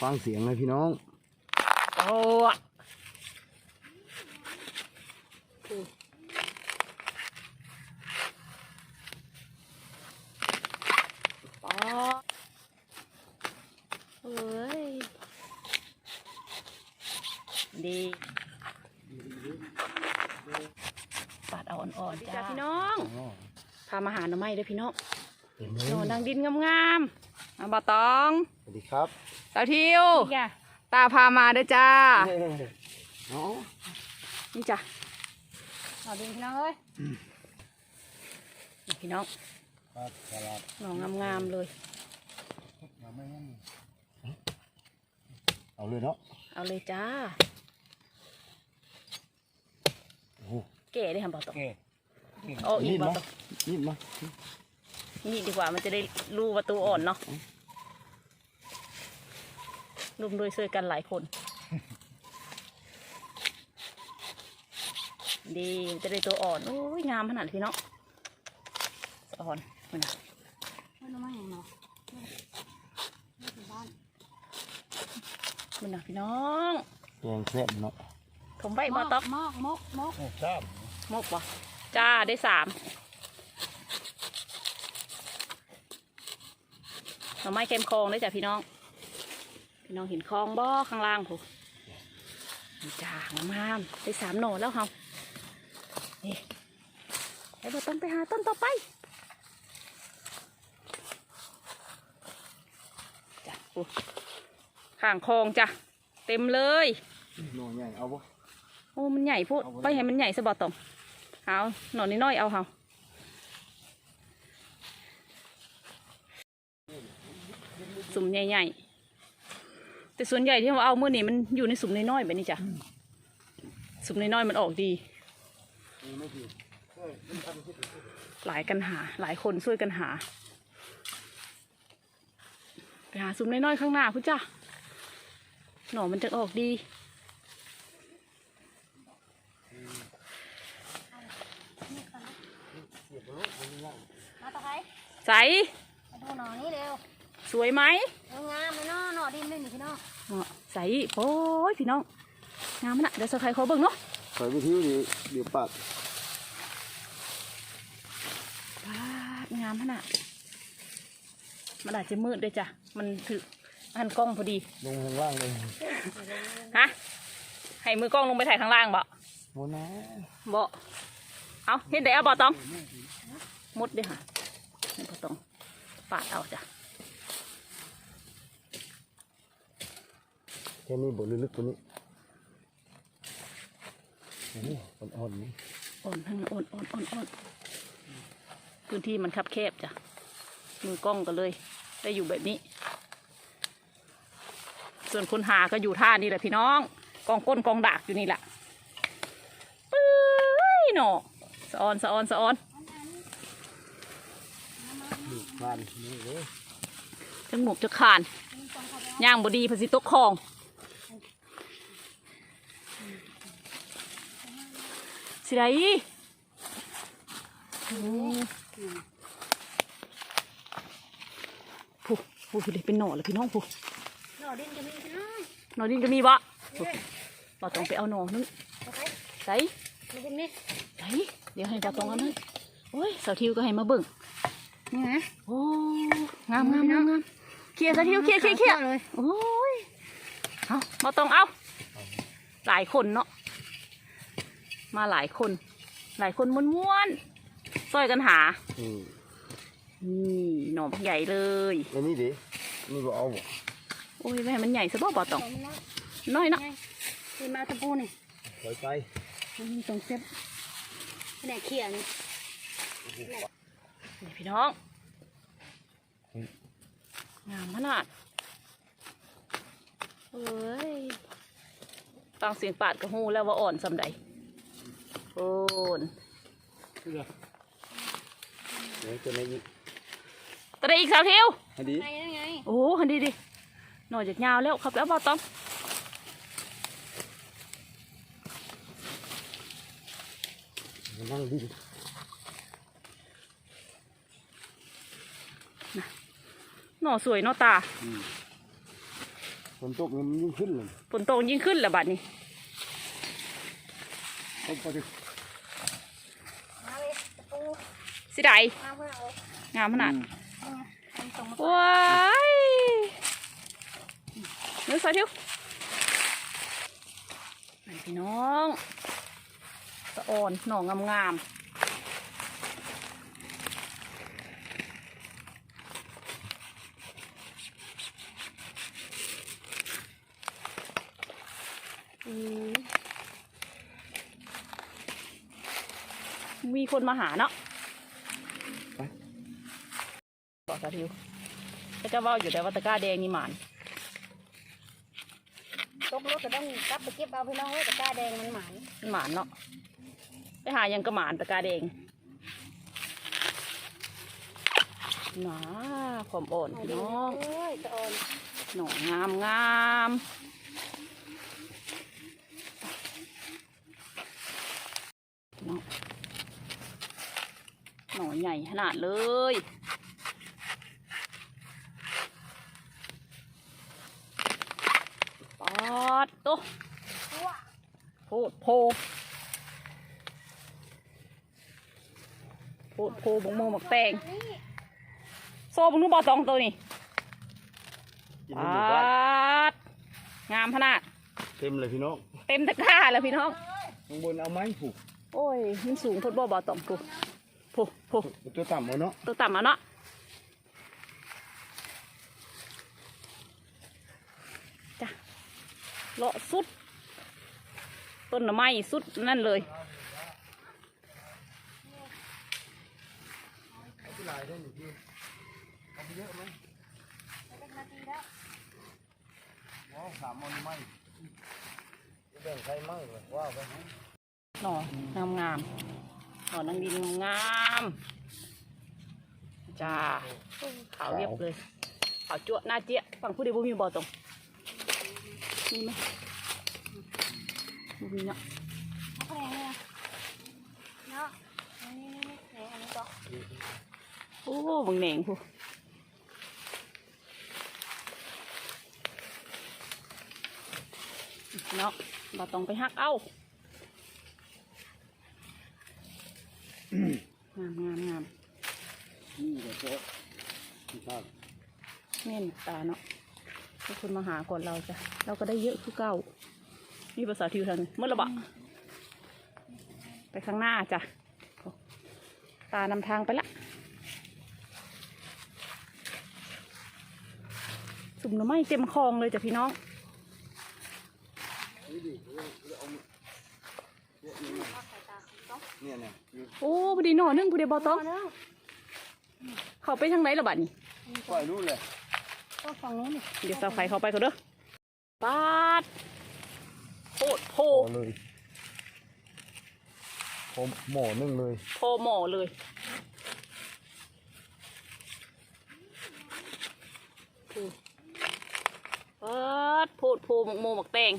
ฟังเสียงเลยพี่น้อง โอ้อะปอเฮ้ย ดีปัดเอาอ่อนๆจ้าพี่น้อง พามาหาหน่อไม้เด้วยพี่น้องเห็นไหมโน่นดังดินงามๆมาบอตอง สวัสดีครับ สาวทิวตาพามาเด้อจ้าเนาะนี่จ้ะเอาดินพี่น้องเอ้ยนี่พี่น้องครับสลัดหนองงามๆเลยเอาเลยเนาะเอาเลยจ้า โอ้โหเก๋ได้ทำบอตองแก่โอ้อีนี่กบอมาตองนี่มา นี่ดีกว่ามันจะได้รูประตูอ่อนเนาะ รุมด้วยช่วยกันหลายคน ดีมันจะได้ตัวอ่อนโอ้ยงามขนาดพี่น้องอ่อนมันนะมันนะพี่น้องแกงแซ่บเนาะผมใบบอตอกมอกมกมกโอ้จ้ามมกบ่จ้าได้สามหน่อไม้เค็มคลองได้จ้ะพี่น้อง พี่น้องเห็นคลองบ่ข้างล่างผมนี่จ้างามๆได้สามหน่อแล้วเฮานี่ไอ้บ่ต้องไปหาต้นต่อไปจ้ะโอ้ข้างคลองจ้ะ เต็มเลยหน่อใหญ่เอาปะโอ้ มันใหญ่พูดเอาไว้ไปให้มันใหญ่สะบอตองเอาหนอนน้อยๆเอาเฮาสุ่มใหญ่ๆ แต่ส่วนใหญ่ที่เราเอาเมื่อนี้มันอยู่ในสุ่มน้อยๆแบบนี้จ้ะสุ่มน้อยๆมันออกดีไม่ดี หลายกันหา หลายคนช่วยกันหา ไปหาสุ่มน้อยๆข้างหน้าคุณจ้ะหน่อมันจะออกดีมาตะไคร้ใสมาดูหน่อนี้เร็ว สวยไหมเร็วงามเลยเนาะหน่ อดินเลยนี่พี่น้องเนาะใสโอ้ยพี่น้องงามมันอะเดี๋ยวสะใครขอเบิ่งเนาะใส่วิทยุดิเดี๋ยวปัดปาดงามมันอะมันอาจจะมืดด้วยจ้ะมันถือหันกล้องพอดีลงข้างล่างเลยฮะให้มือกล้องลงไปถ่ายข้างล่างบ่โมนะบ่เอาเห็นได้เอาบ่ตองมดเด้อค่ะนี่บ่ต้องปาดเอาจ้ะ แค่นี้บลึกๆตัวนี้โอ้โหอ่อนๆนี่อ่อนทั้งอ่อนอ่อนอ่อนอ่อนพื้นที่มันคับแคบจ้ะมือกล้องก็เลย ได้อยู่แบบนี้ ส่วนคนหาก็อยู่ท่านี่แหละพี่น้อง กองก้นกองดากอยู่นี่แหละปื้ยหนอสะออนสะออนสะออนบ้านนี่เลยจังหมกจะขานย่างบดีภาษีตกคลอง สิไรผู้ผู้ผู้เป็นหน่อเลยพี่น้องผู้หน่อดินจะมีพี่น้องหน่อดินก็มีวะเราต้องไปเอาหน่อนึงตะไคร้ใส่มาดูนี่ใส่เดี๋ยวให้ปลาตองเอันนั้นโอ้ยสาวทิวก็ให้มาเบิ่งนี่นะโอ้งามงามงามงามเคลียร์สาวทิวเคลียร์เคลียร์เคลียร์เลยโอ้ยเอามาต้องเอาหลายคนเนาะ มาหลายคน หลายคนม้วนๆช่วยกันหา อืมนี่หน่อมใหญ่เลย แล้วนี่ดินี่ก็เอาบ่โอ้ยแม่ให้มันใหญ่ซะบ่บ่ต้องตรงนี้น้อยเนาะนี่มาตะปูนี่ปล่อยไปมันมีตรงเซ็ตแผนกเขี่ยนี่นี่พี่น้อง งามขนาดเอ้ยฟังเสียงปาดกระหูแล้วว่าอ่อนสำใด โอนเดี๋ยวจะไม่ยิตะได้อีกสาวเทียวให้ดีไงนั่นไงโอ้หันดีดิหน่อยจากยาวแล้วครับแล้วบอต้องนั่งดีหน่อสวยหน่อตาฝนตกมันยิ่งขึ้นเลยฝนตกยิ่งขึ้นละบัดนี้เอาไปดิ มาเลยตะปู สิได้มาเพื่อนเอางามขนาดเอามาเอาตรงมาว้ายนึกสายทิวไปพี่น้องสะอ่อนหน่องงามๆอืมมีคนมาหาเนาะ บอกสาธิวก็จะเว่าอยู่แต่ว่าตะกร้าแดงนี่หมานตกรถก็ต้องกลับไปเก็บเอาพี่น้องเอ้ยตะกร้าแดงมันหมานมันหมานเนาะไปหายังกระหมานตะกร้าแดงหนาความอ่อนพี่น้องเอ้ยตะออนหน่องามงามเนาะหน่อใหญ่ขนาดเลยปอดโตะ โพดโพโพดโพบงโมหมักแตงนี่โซ่บึงนูบอสองตัวนี่กินปให้หมดบ้านาดงามขนาด เต็มเลยพี่น้อง เต็มตะกร้าแล้วพี่น้องข้างบนเอาไม้ผูกโอ้ยมันสูงพดบ่บ่ตองกูผู้ผู้ตัวต่ำเอาเนาะ ตัวต่ำอะเนาะจ้ะเลาะสุด ต้นไม้สุดนั่นเลยหน่อาไปเยอมมันไม่จะแบ่งใครมั่งเหรอว้าวไปให้หองามงามหน่อนางดินงามจ้าขาวเรียบเลยขาวจั่วหน้าเจี๊ยฝั่งผู้ใดบ่มีบ่อตรงมีไหม บ่มีเนาะเอาแพงเลยอะเนาะนี่นี่นี่แพงอันนี้ก็โอ้บังเหน่งผู้เนาะบ่ต้องไปหักเอางามงามงามนี่เดี๋ยวโจ๊ะที่ข้างแม่นตาเนาะทุกคนมาหาก่อนเราจ้ะเราก็ได้เยอะคือเก่า นี่ภาษาทิวทันเมื่อระบะไปข้างหน้าจ้ะ ตานำทางไปละสุ่มหน่อไม้เต็มคลองเลยจ้ะพี่น้องนี่ดิเอาเอาเนี่ยเนี่ยเนี่ยโอ้พอดีหน่อนึงพอดีบอต้องเอาเนาะเขาไปทางไหนละบัดนี้ปล่อยนู่นเลยก็ฝั่งนู้นนี่เดี๋ยวเสาไฟเขาไปเขาเด้อปาด โพดโพพอเลยผมหมอนึ่งเลย โพหมอเลยปาดโพดโพหมกโมหมกแตง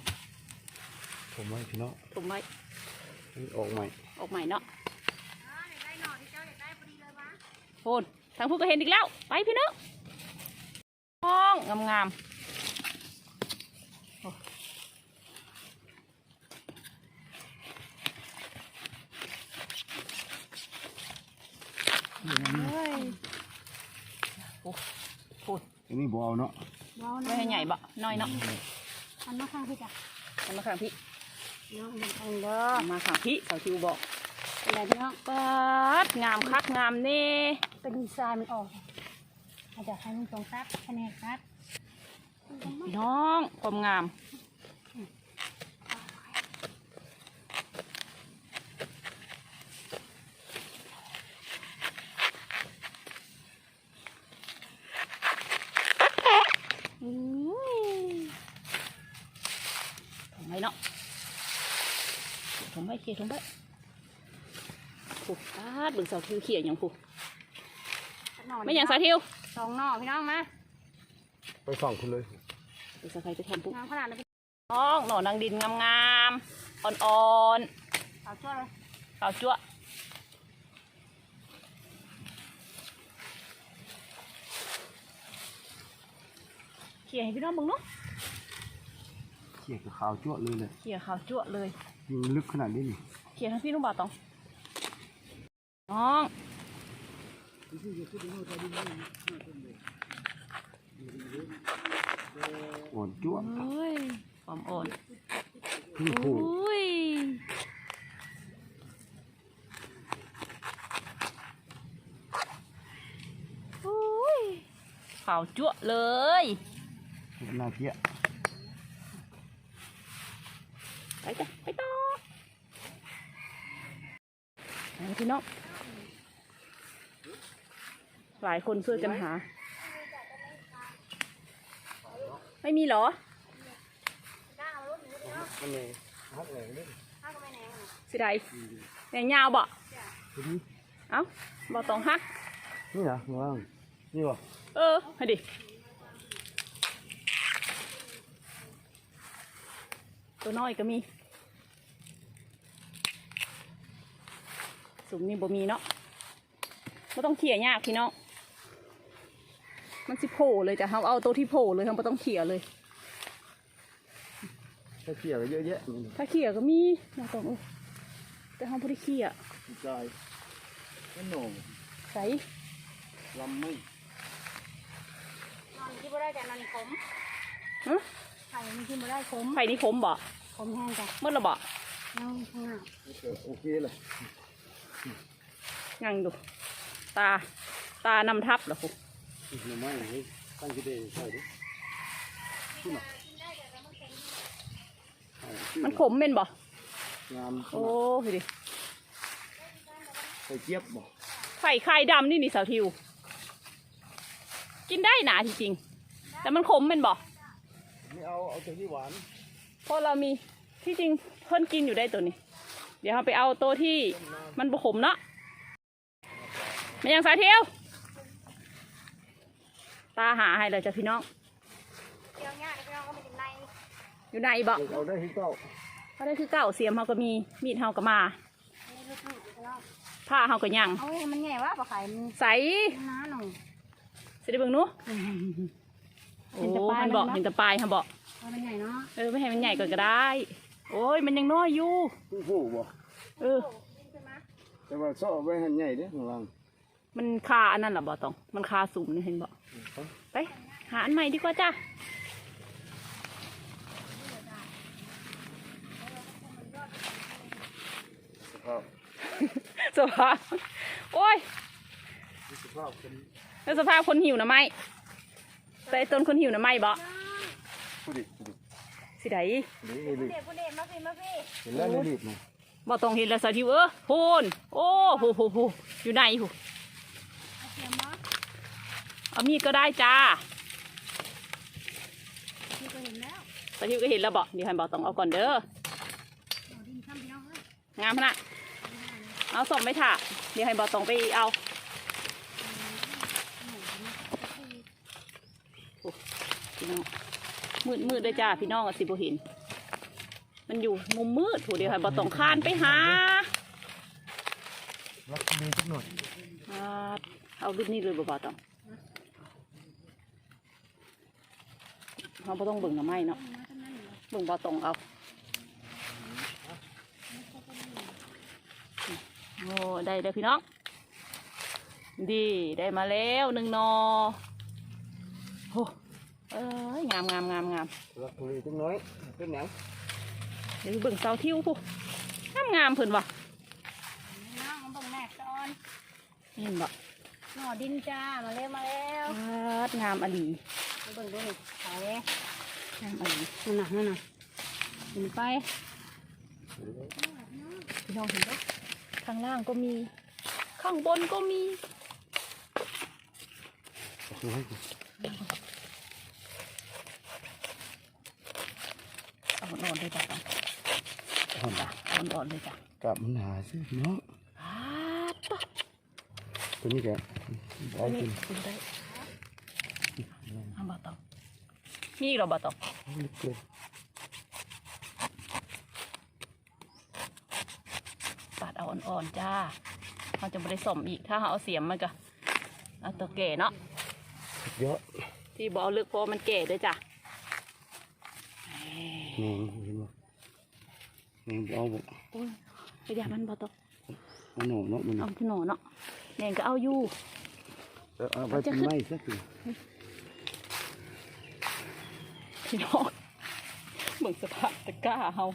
ผมไม่พี่น้องถูกไหมนี่ออกใหม่ออกใหม่เนาะโพนทางผู้ก็เห็นอีกแล้ว ไปพี่น้องห้องงามงามๆโอ้เฮ้ยโอ้โห อั นนี้บัวเอาเนาะเราไม่ให้ใหญ่บะน้อยเนาะอันมาข้างพี่จ้ะเอามาข้างพี่เนาะมันอันเด้อเอามาข้างพี่สาวทิวบอกอะไรพี่น้องปาดงามคักงามเน่เป็นดีไซน์มันออกอาจจะให้มันตรงตัดแค่นี้ครับพี่น้องความงาม อืม ถุงไว้เนาะถุงไว้เขี่ยถุงไว้ผูกปาดเบึงสาวทิวเขี่ยอย่างผูกไม่อย่างสาวทิวสองหน่อพี่น้องมาไปฝั่งคุณเลยเบึงสาวไฟไปทำปุ๊บน้ำขนาดนั้นน้องหน่อนางดินงามๆอ่อนเอาช่วยเลยๆขาวจั่วเขี่ยให้พี่น้องมึงเนาะขี่ยกับขาวจั่วเลยเลยเขี่ยขาวจั่วเลย ยิงลึกขนาดนี้นี่เขี่ยทั้งพี่ลุงบ่าวตองน้องอ่อนจั่วเฮ้ยความอ่อนโอ้โหอุ้ยอุ้ยขาวจั่วเลยน่าเกี้ยไปจ้ะไปต่อไหน พี่น้องหลายคนช่วยกันหา ไม่มีเหรอมันเลยฮักแหลงด้วยสิไดแหนงยาวบ่ทีนี้เอ้าบ่ต้องฮัก นี่เหรอระวังนี่วะเออให้ดิตัวน้อยก็มี สุ่มนี่บ่มีเนาะไม่ต้องเขี่ยยากพี่น้องมันสิโผล่เลยจ้ะเราเอาตัวที่โผล่เลยเราไม่ต้องเขี่ยเลย ถ้าเขี่ยก็เยอะแยะนี่ถ้าเขี่ยก็มีนะตรงเออแต่เราไม่ได้เขี่ยใจก็โหน่งใส่ลำไม่นอนที่บ่ได้แต่นอนขมฮะไข่มันกินบ่ได้ขมไฟนี่ขมบ่ขมแห้งจ้ะ เมื่อละบ่ยังข้างหน้า โอเคเลย ยังดู ตา ตานำทับเหรอครูหน่อไม้เฮ้ยตั้งกี่เดย์ใช่ดิขึ้นมามันขมเป็นบ่งามโอ้เฮ้ยดิใส่เจี๊ยบบ่ไข่ไข่ดำนี่นี่สาวทิว กินได้หนาจริงๆแต่มันขมเป็นบ่ไม่เอา เอาตัวที่หวาน เพราะเรามีที่จริงเพิ่นกินอยู่ได้ตัวนี้เดี๋ยวเราไปเอาตัวที่มันบ่ขมเนาะไม่ยังสาวทิวตาหาให้เลยจ้ะพี่น้อง เดี๋ยวเนี่ยเดี๋ยวพี่น้องก็มากินในอยู่ไหนบ่เอาได้ที่เก้าเขาได้คือเก่าเสียมเขาก็มีมีดเขาก็มานี่ลูกๆพี่น้องผ้าเขาก็ยังเอาให้มันใหญ่วะปลาไข่มันใสน้าหน่อยสิได้เบิ่งหนูโอ้เห็นแต่ปลายมันบอกมันนะเห็นแต่ปลายค่ะบอกเอามันใหญ่เนาะเออไม่ให้มันใหญ่ก่อนก็ได้ โอ้ยมันยังน้อยอยู่ผู้ผู้บ่ เออ แต่ว่าซ่อไว้ให้ใหญ่เด้อระวังมันคาอันนั้นเหรอบ่ตอง มันคาสุ่มนี่เห็นบ่ไป หาอันใหม่ดีกว่าจ้าสภาพสภาพโอ้ยสภาพเป็นแล้วสภาพคนหิวนะไม่ใส่ต้นคนหิวนะไม่บ่ผู้ดิผู้ดิสิไดนี่นี่ผู้เด็กผู้เด็กมาพี่มาพี่เห็นแล้วนี่รีบนะ บ่ต้องเห็นแล้วสาวทิวเออโพนโอ้โหโหโหอยู่ไหนหูเอาเทียมมาเอาที่ก็ได้จ้าพี่ก็เห็นแล้วสาวทิวก็เห็นแล้วบ่เดี๋ยวให้บ่ต้องเอาก่อนเด้อเอานข้ามพน้องเอามขนาดเอาสมไม่ถ่าเดี๋ยวให้บอตองไปเอาพี่น้องมืดมืดเลยจ้าพี่น้องสิบเห็น มันอยู่มุมมืดถูเดียวให้บอตองคานไปหารักดีสักหน่อยอ่าเอารุ่นนี้เลยบ่บอตองเขาบ่ต้องเบิ่งหน่อไม้เนาะเบิ่งบอตองเอาโอ้ได้เลยพี่น้องดีได้มาแล้วหนึ่งนอโอ้เอ้ยงามงามงามงามรักดีสักหน่อยเป็นหยัง เดี๋ยวเบิ่งเสาทิวผู้งามงามเพิ่นว่ะน้องมาเบิ่งแม่ตอนเห็นบ่หน่อดินจ้า มาเร็วมาแล้ววาดงามอลีมาเบิ่งดูนี่ไข่งามอลีนั่นน่ะนั่นน่ะเห็นไปพี่น้องเห็นบ่ข้างล่างก็มี ข้างบนก็มีเอานอนเลยจ้ะ อ่อนเอานอนเลยจ้ะกลับมันหาสิเนาะวาดต่อตัวนี้แกได้นี่กินกินได้เอาบ่ต้องมีอีกเหรอบ่ต้องลึกเกินปาดเอาอ่อนๆจ้าเราจะไม่ได้สมอีกถ้าเราเอาเสียมมันก็เอาตัวแก่เนาะเยอะที่บเอกเลือกเพราะว่ามันแก่ด้วยจ้ะเอ้ยแหงเห็ นบ่แหงบ่เอาบ่โอ้ยไปเดี๋ยวมันบ่ตกเอาหนอเนาะมันเอาที่หนอเนาะแนนก็เอาอยู่เออเอาไปเป็นไม้ซะสิพี่น้องเบิ่งสภาพตะกร้าเฮา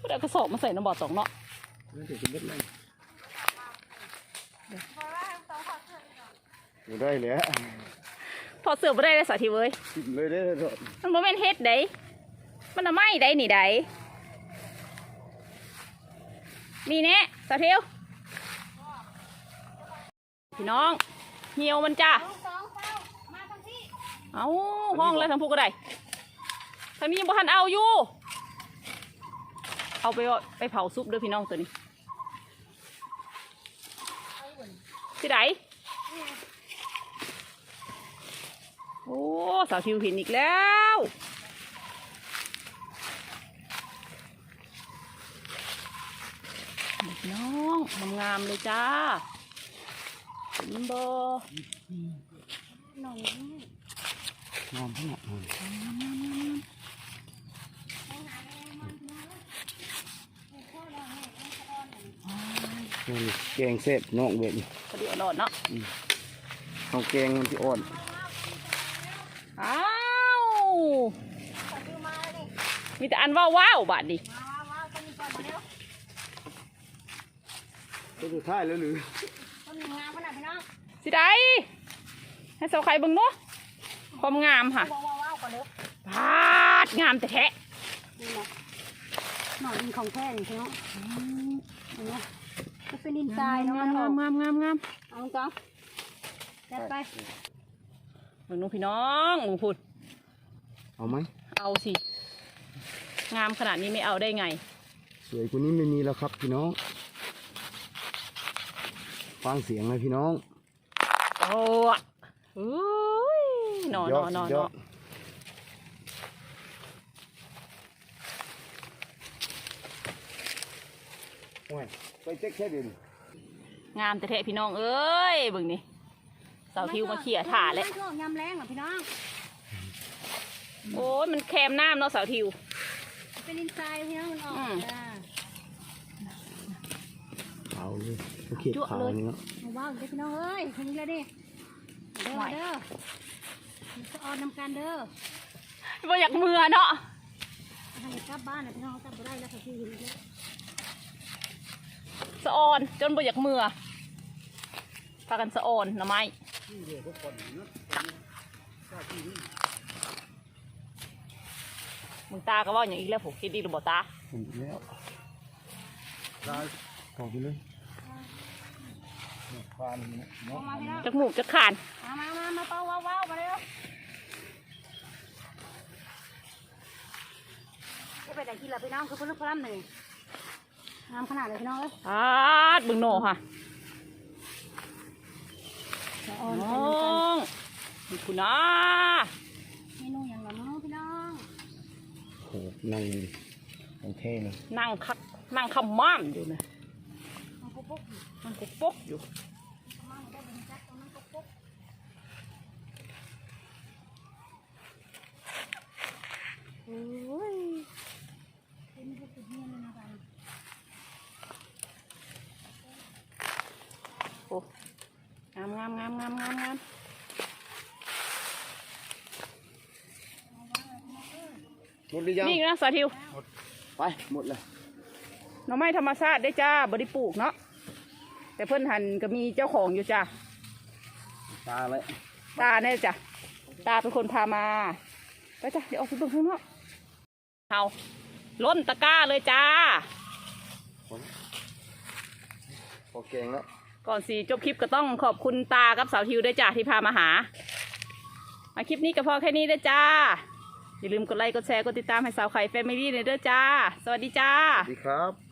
บ่ได้เอากระสอบมาใส่น้ำบ่อตกเนาะนั่นจะเป็นเบ็ดเลยเพราะว่าต้องขอเชิญก่อนบ่ได้แล้วถอดเสื้อบ่ได้เลยสาธิตเว้ยกินเลยเด้อเถอะมันบ่แม่นเฮ็ดได้มันน่ะไหม้ได้นี่ได้ มีแน่สาธิตพี่น้องเหี่ยวมันจ้าเอาห้องแล้วทางพูกก็ได้ทางนี้ยังบ่ทันเอาอยู่ เอาไปไปเผาซุปด้วยพี่น้องตัวนี้ที่ไหนโอ้สาวทิวเห็นอีกแล้ว พี่น้องงามๆเลยจ้าเห็นบ่หนองนอนทั้งหมดเลยนี่แกงเสร็จนอกเบ็ดนี่พอดีอ่อนๆเนาะเอาแกงมันที่อ่อนอ้าวขอดูมาเลยมีแต่อันว้าวว้าวๆบาดดิมามามา ต้นนี้ก่อนมาเร็วตัวสุดท้ายแล้วหรือต้นนี้งามขนาดพี่น้องสิได้ให้สาวไข่เบิ่งเนาะความงามค่ะว้าวว้าวว้าวก่อนเร็วพาดงามแต่แท้นี่นะหนอนดินของแท้นี่พี่น้องเห็นไหมจะเป็นดินทรายเนาะงามงามงามงามงามเอาลงจ้ะจัดไปเบิ่งหนูพี่น้องหมูพูดเอาไหมเอาสิ งามขนาดนี้ไม่เอาได้ไง สวยกว่านี้ไม่มีแล้วครับพี่น้อง ฟังเสียงเลยพี่น้อง โอ้อุ้ยหนอนยอนอนออดโอ้ยไปเจ๊กแค่เดียวนี่งามแต่แท้พี่น้องเอ้ยบิ่งนี่สาวทิวมาเขี่ยถ่าเลยไม่ชอบยำแรงเหรอพี่น้อง โอ้ยมันแคมน้ำเนาะสาวทิว เป็นดินทรายพี่น้องมันออกอืมจ้าเลย โอเคจั่วขาวเลยนี่เนาะเอาว้าวเด้อพี่น้องเอ้ยทำนี้เลยดิเด้อเด้อมันจะออนนำกันเด้อบ่อยากเมือเนาะให้กลับบ้านนะพี่น้องกลับบ่ได้แล้วค่ะพี่เห็นแล้วสะออนจนบ่อยากเมือพากันสะออนหน่อไม้มึงตาก็เว่าอย่างอีกแล้วผมคิดดีหรือบ่ตาเห็นแล้วได้ต่อไปเลยควานนี่เอาเนาะมาพี่น้องจักหมูกจักขานมามามามาเป้าว้าวว้าวมาเร็วจะไปไหนกินล่ะพี่น้องคือพลุกพลัมหนึ่งงามขนาดเลยพี่น้องเอ้ยอาดเบึงโหนค่ะจะออนน้กันองนี่คุณนะเมนูอย่างละเนาะพี่น้องโหนั่งของเท่เลยนั่งคักนั่งคำม่ามอยู่นะเอาปุ๊บปุ๊บนั่งปุ๊กๆอยู่ มาได้เป็นจักตรงนั้นปุ๊บปุ๊บโอ้ยเป็นพวกติดเงี้ยเลยนะบ้านโอ้งามงามงามงามงามงามหมดหรือยังนี่นะสาธิว ไป หมดเลยหน่อไม้ธรรมชาติได้จ้าบริปลูกเนาะแต่เพิ่นหันก็มีเจ้าของอยู่จ้าตาเลยตาเนี่ยจ้ะตาเป็นคนพามาไปจ้ะเดี๋ยวออกไปเบิ่งข้างนอก เอาล้นตะกร้าเลยจ้าพอแกงแล้วก่อนสีจบคลิปก็ต้องขอบคุณตากับสาวทิวด้วยจ้าที่พามาหา มาคลิปนี้ก็พอแค่นี้ด้วยจ้า อย่าลืมกดไลค์กดแชร์กดติดตามให้สาวไข่แฟมิลี่เลยด้วยจ้า สวัสดีจ้า สวัสดีครับ